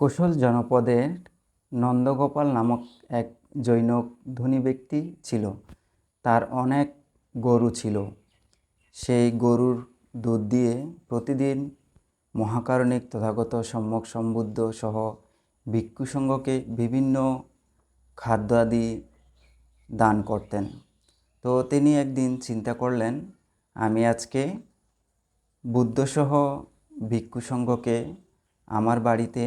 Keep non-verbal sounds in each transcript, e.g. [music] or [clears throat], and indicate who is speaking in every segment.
Speaker 1: কোশল জনপদের নন্দগোপাল নামক এক জৈন ধনী ব্যক্তি ছিল। তার অনেক গরু ছিল। সেই গরুর দুধ দিয়ে প্রতিদিন মহাকারণিক, তথাগত, সম্যক সম্বুদ্ধ সহ ভিক্ষু সংঘকে বিভিন্ন খাদ্য আদি দান করতেন। তো তিনি একদিন চিন্তা করলেন, আমি আজকে বুদ্ধসহ ভিক্ষু সংঘকে আমার বাড়িতে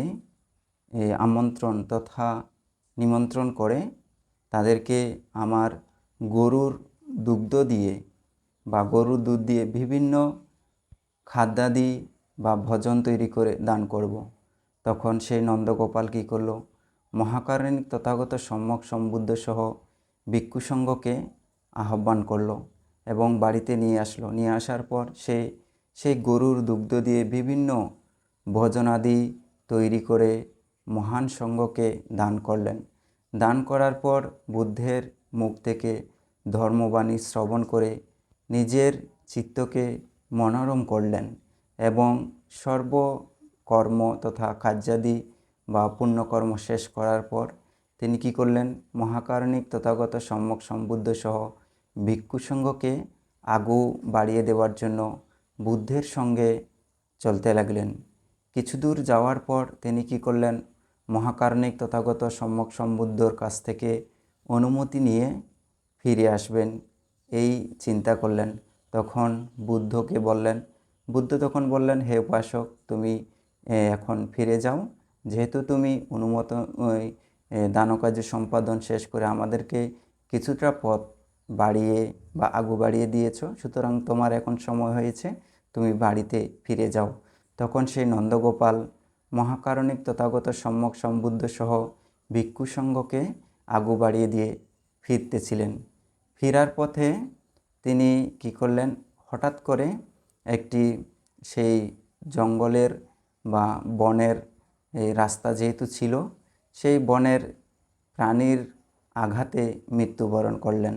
Speaker 1: আমন্ত্রণ তথা নিমন্ত্রণ করে তাদেরকে আমার গরুর দুগ্ধ দিয়ে বা গরুর দুধ দিয়ে বিভিন্ন খাদ্যাদি বা ভজন তৈরি করে দান করব। তখন সেই নন্দগোপাল কী করল মহাকারণিক তথাগত সম্যক সম্বুদ্ধ সহ ভিক্ষু আহ্বান করল এবং বাড়িতে নিয়ে আসলো নিয়ে আসার পর সে, সেই গরুর দুগ্ধ দিয়ে বিভিন্ন ভোজনাদি তৈরি করে মহান সংঘকে দান করলেন। দান করার পর বুদ্ধের মুখ থেকে ধর্মবাণী শ্রবণ করে নিজের চিত্তকে মনোরম করলেন এবং সর্বকর্ম তথা কার্যাদি বা পুণ্যকর্ম শেষ করার পর তিনি কি করলেন? মহাকারণিক তথাগত সম্যক সম্বুদ্ধ সহ ভিক্ষু সংঘকে আগু বাড়িয়ে দেওয়ার জন্য বুদ্ধের সঙ্গে চলতে লাগলেন। কিছু দূর যাওয়ার পর তিনি কি করলেন? মহাকারণিক তথাগত সম্যক সম্বুদ্ধর কাছ থেকে অনুমতি নিয়ে ফিরে আসবেন। এই চিন্তা করলেন। তখন বুদ্ধকে বললেন, বুদ্ধ তখন বললেন, হে উপাসক, তুমি এখন ফিরে যাও। যেহেতু তুমি অনুমত ওই দানকার্য সম্পাদন শেষ করে আমাদেরকে কিছুটা পথ বাড়িয়ে বা আগু বাড়িয়ে দিয়েছ, সুতরাং তোমার এখন সময় হয়েছে, তুমি বাড়িতে ফিরে যাও। তখন সেই নন্দগোপাল মহাকারণিক তথাগত সম্যক সম্বুদ্ধ সহ ভিক্ষু সংঘকে আগু বাড়িয়ে দিয়ে ফিরতেছিলেন। ফিরার পথে তিনি কি করলেন? হঠাৎ করে একটি সেই জঙ্গলের বা বনের এই রাস্তা যেহেতু ছিল, সেই বনের প্রাণীর আঘাতে মৃত্যুবরণ করলেন।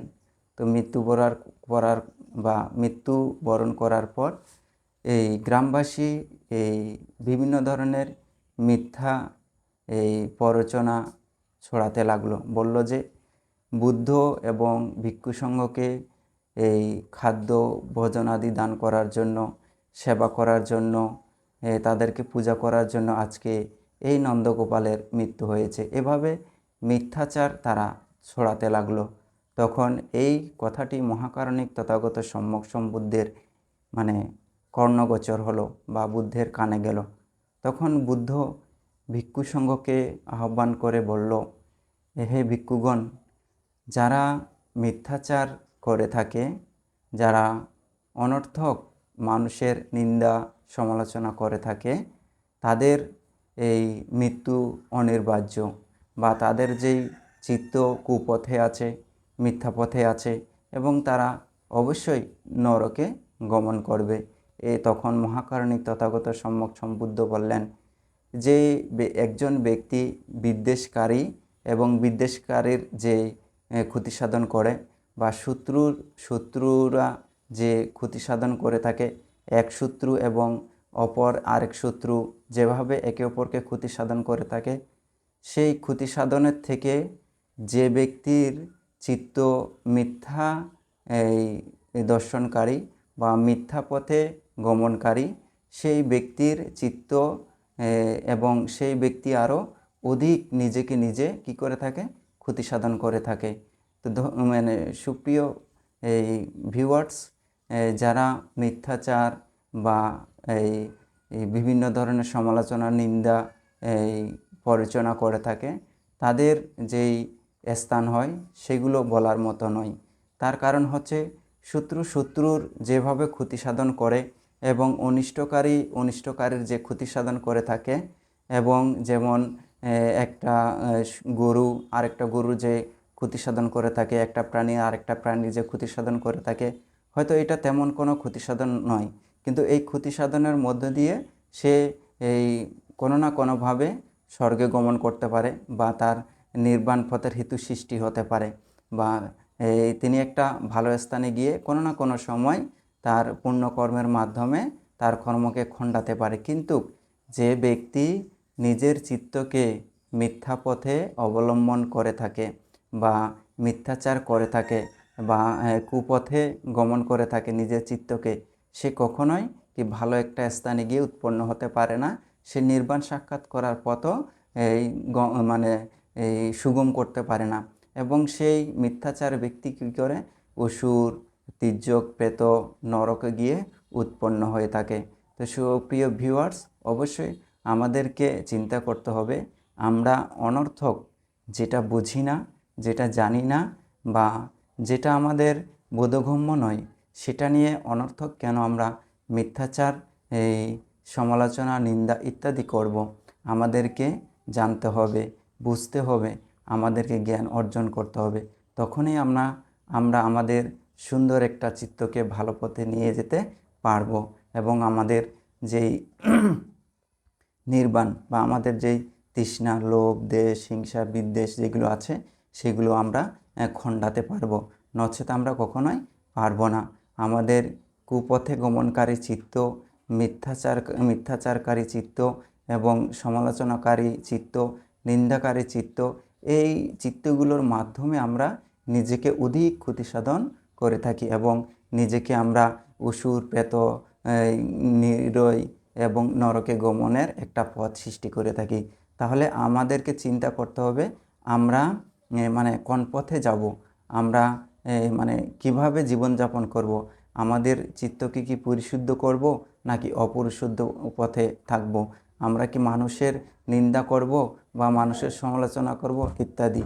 Speaker 1: তো মৃত্যুবরণ করার বা মৃত্যুবরণ করার পর এই গ্রামবাসী এই বিভিন্ন ধরনের মিথ্যা এই প্ররোচনা ছড়াতে লাগল। বলল যে, বুদ্ধ এবং ভিক্ষু সংঘকে এই খাদ্য ভোজন আদি দান করার জন্য, সেবা করার জন্য তাদেরকে পূজা করার জন্য আজকে এই নন্দগোপালের মৃত্যু হয়েছে। এভাবে মিথ্যাচার তারা ছড়াতে লাগল। তখন এই কথাটি মহাকারণিক তথাগত সম্যক সম্বুদ্ধের মানে কর্ণগোচর হলো বা বুদ্ধের কানে গেল। তখন বুদ্ধ সংঘকে আহ্বান করে বলল হে ভিক্ষুগণ, যারা মিথ্যাচার করে থাকে, যারা অনর্থক মানুষের নিন্দা সমালোচনা করে থাকে, তাদের এই মৃত্যু অনিবার্য বা তাদের যেই চিত্ত কুপথে আছে মিথ্যা পথে আছে এবং তারা অবশ্যই নরকে গমন করবে। এ তখন মহাকারণিক তথাগত সম্যক সম্বুদ্ধ বললেন, যে একজন ব্যক্তি বিদ্বেষকারী এবং বিদ্বেষকারীর যে ক্ষতি সাধন করে বা শত্রুর, শত্রুরা যে ক্ষতি সাধন করে থাকে, এক শত্রু এবং অপর আরেক শত্রু যেভাবে একে অপরকে ক্ষতি সাধন করে থাকে, সেই ক্ষতি সাধনের থেকে যে ব্যক্তির চিত্ত মিথ্যা এই দর্শনকারী বা মিথ্যা পথে গমনকারী, সেই ব্যক্তির চিত্ত এবং সেই ব্যক্তি আরও অধিক নিজেকে নিজে কি করে থাকে? ক্ষতি সাধন করে থাকে। তো মানে সুপ্রিয় এই ভিউয়ার্স যারা মিথ্যাচার বা এই বিভিন্ন ধরনের সমালোচনা, নিন্দা, এই পরিচনা করে থাকে, তাদের যেই স্থান হয়, সেগুলো বলার মতো নয়। তার কারণ হচ্ছে শত্রু শত্রুর যেভাবে ক্ষতি সাধন করে এবং অনিষ্টকারী অনিষ্টকারীর যে ক্ষতি সাধন করে থাকে এবং যেমন একটা গরু, আরেকটা গরু যে ক্ষতি সাধন করে থাকে, একটা প্রাণী, আরেকটা প্রাণী যে ক্ষতি সাধন করে থাকে, হয়তো এটা তেমন কোনো ক্ষতি সাধন নয়। কিন্তু এই ক্ষতি সাধনের মধ্য দিয়ে সে এই কোনো না কোনোভাবে স্বর্গে গমন করতে পারে বা তার নির্বাণ পথের হেতু সৃষ্টি হতে পারে বা তিনি একটা ভালো স্থানে গিয়ে কোনো না কোনো সময় তার পুণ্যকর্মের মাধ্যমে তার কর্মকে খণ্ডাতে পারে। কিন্তু যে ব্যক্তি নিজের চিত্তকে মিথ্যা পথে অবলম্বন করে থাকে বা মিথ্যাচার করে থাকে বা কুপথে গমন করে থাকে নিজের চিত্তকে, সে কখনোই কি ভালো একটা স্থানে গিয়ে উৎপন্ন হতে পারে না। সে নির্বাণ সাক্ষাৎ করার পথও এই মানে এই সুগম করতে পারে না। এবং সেই মিথ্যাচার ব্যক্তি কী করে? অসুর তির্যক প্রেত নরকে গিয়ে উৎপন্ন হয়ে থাকে। তো সুপ্রিয় ভিউয়ার্স অবশ্যই আমাদেরকে চিন্তা করতে হবে, আমরা অনর্থক যেটা বুঝি না, যেটা জানি না, বা যেটা আমাদের বোধগম্য নয়, সেটা নিয়ে অনর্থক কেন আমরা মিথ্যাচার, এই সমালোচনা, নিন্দা ইত্যাদি করব। আমাদেরকে জানতে হবে, বুঝতে হবে, আমাদেরকে জ্ঞান অর্জন করতে হবে। তখনই আমরা আমরা আমাদের সুন্দর একটা চিত্তকে ভালো পথে নিয়ে যেতে পারব এবং আমাদের যেই [clears throat] নির্বাণ বা আমাদের যেই তৃষ্ণা, লোভ, দেশ, হিংসা, বিদ্বেষ যেগুলো আছে, সেগুলো আমরা খণ্ডাতে পারব। নচেত আমরা কখনোই পারব না। আমাদের কুপথে গমনকারী চিত্ত, মিথ্যাচার, মিথ্যাচারকারী চিত্ত এবং সমালোচনাকারী চিত্ত, নিন্দাকারী চিত্ত, এই চিত্তগুলোর মাধ্যমে আমরা নিজেকে অধিক ক্ষতি সাধন করে থাকি এবং নিজেকে আমরা অসুর এই, নিরয় এবং নরকে গমনের একটা পথ সৃষ্টি করে থাকি। তাহলে আমাদেরকে চিন্তা করতে হবে আমরা মানে কোন পথে যাব? আমরা মানে কীভাবে জীবনযাপন করব? আমাদের চিত্তকে কি পরিশুদ্ধ করব নাকি অপরিশুদ্ধ পথে থাকব? আমরা কি মানুষের নিন্দা করব বা মানুষের সমালোচনা করব ইত্যাদি?